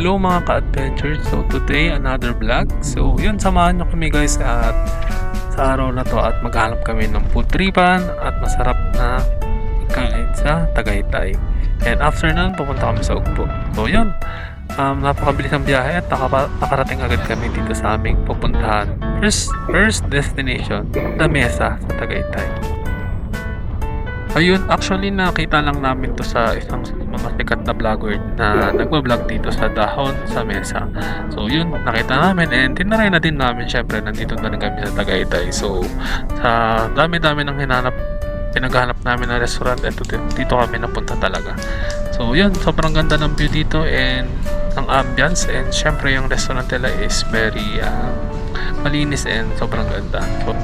Hello mga ka-adventures. So today another vlog. So yun samahan nyo kami guys at sa araw na to at maghanap kami ng food tripan at masarap na pagkain sa Tagaytay. And after nun pupunta kami sa Ugbo. So yun. Um, napakabilis ng biyahe at nakapa- nakarating agad kami dito sa aming pupuntahan. First, first destination, La Mesa sa Tagaytay. Ayun, actually nakita lang namin to sa isang mga sikat na vlogger na nagbablog dito sa Dahon sa Mesa. So yun, nakita namin and tinaray na din namin syempre nandito na rin kami sa Tagaytay. So sa dami-dami ng hinanap, pinaghanap namin na restaurant and dito, kami napunta talaga. So yun, sobrang ganda ng view dito and ang ambience and syempre yung restaurant nila is very ah, malinis and sobrang ganda. So,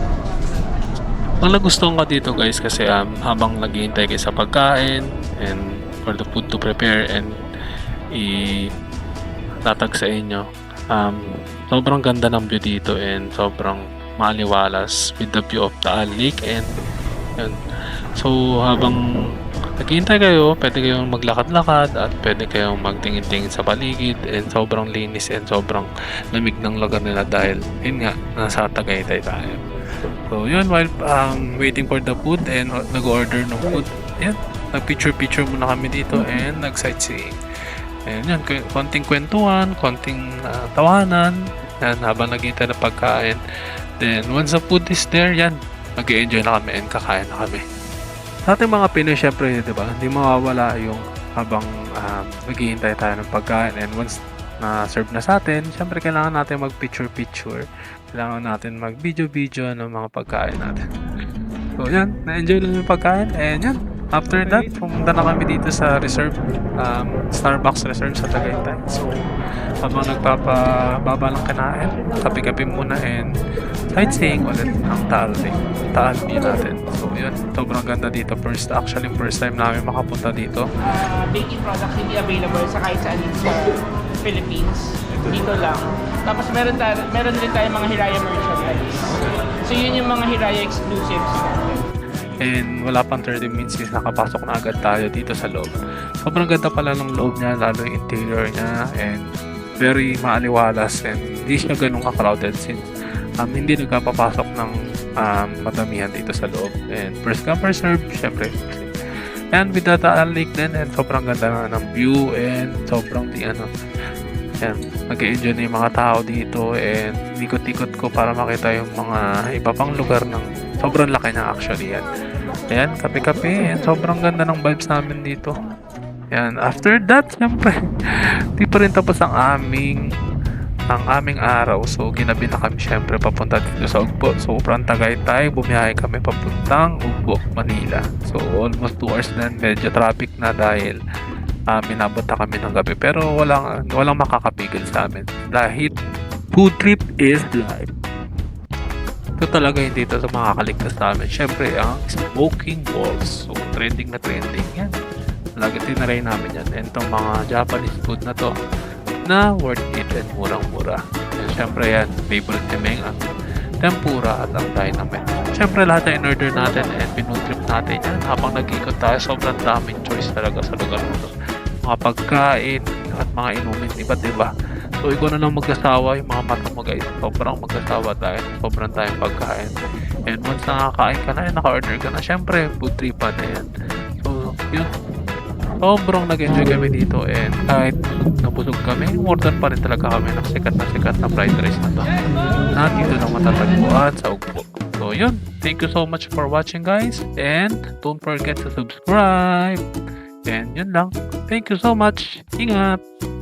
ang nagustuhan ko dito guys kasi um, habang naghihintay kayo sa pagkain and for the food to prepare and i tatag sa inyo. Um, sobrang ganda ng view dito and sobrang maliwalas with the view of Taal Lake and yun. so habang naghihintay kayo pwede kayong maglakad-lakad at pwede kayong magtingin-tingin sa paligid and sobrang linis and sobrang lamig ng lugar nila dahil yun nga nasa Tagaytay tayo. So, yun, while um, waiting for the food and nag-order ng food, yan, nag-picture-picture muna kami dito and nag-sightseeing. And yun, konting kwentuhan, konting uh, tawanan, yan, habang naghihintay na pagkain. Then, once the food is there, yan, mag enjoy na kami and kakain na kami. Sa ating mga Pinoy, syempre, di ba, hindi mawawala yung habang um, naghihintay tayo ng pagkain and once na serve na sa atin, syempre kailangan natin mag-picture-picture kailangan natin mag-video-video ng mga pagkain natin. So, yan. Na-enjoy lang yung pagkain. And yan. After that, pumunta na kami dito sa reserve, um, Starbucks Reserve sa Tagaytay. So, habang nagpapababa ng kinain, kape-kape muna and sightseeing ulit ang Taal Lake. Taal view natin. So, yun. Sobrang ganda dito. First, actually, first time namin makapunta dito. uh, baking products hindi available sa kahit saan sa Philippines. Dito lang. Tapos meron, tayo, meron din tayong mga Hiraya merchandise. So yun yung mga Hiraya exclusives. And wala pang 30 minutes is nakapasok na agad tayo dito sa loob. Sobrang ganda pala ng loob niya, lalo yung interior niya and very maaliwalas and hindi siya ganun ka-crowded since um, hindi nagkapapasok ng um, madamihan dito sa loob. And first come, first serve, syempre. And with that, uh, lake din and sobrang ganda na ng view and sobrang di ano, yan, nag-enjoy na yung mga tao dito and ikot-ikot ko para makita yung mga iba pang lugar ng sobrang laki niya actually yan. Ayan, kape-kape and sobrang ganda ng vibes namin dito. Yan, after that, syempre, di pa rin tapos ang aming ang aming araw. So, ginabi na kami syempre papunta dito sa Ugbo. So, from Tagaytay, bumiyahe kami papuntang Ugbo, Manila. So, almost 2 hours na medyo traffic na dahil uh, minabot na kami ng gabi. Pero walang, walang makakapigil sa amin. Dahil food trip is life. Ito talaga hindi ito sa makakaligtas sa amin. Siyempre, ang smoking balls. So, trending na trending yan. Lagi tinaray namin yan. And itong mga Japanese food na to na worth it and murang-mura. And syempre yan, favorite ni Meng ang tempura at ang dynamite. Syempre lahat na in-order natin and pinutrip natin yan habang nag-ikot tayo. Sobrang daming choice talaga sa lugar na to. Mga pagkain at mga inumin, iba't iba. So, ikaw na lang mag-asawa, yung mga mata mo guys. Sobrang mag-asawa tayo. Sobrang tayong pagkain. And once nakakain ka na, naka-order ka na, syempre, food tripan na yan. So, yun. Sobrang nag-enjoy kami dito and kahit nabusog kami, order pa rin talaga kami ng sikat na sikat na fried rice na to. Na dito na matatagpuan sa Ugbo. So yun, thank you so much for watching guys and don't forget to subscribe. And yun lang. Thank you so much. Ingat!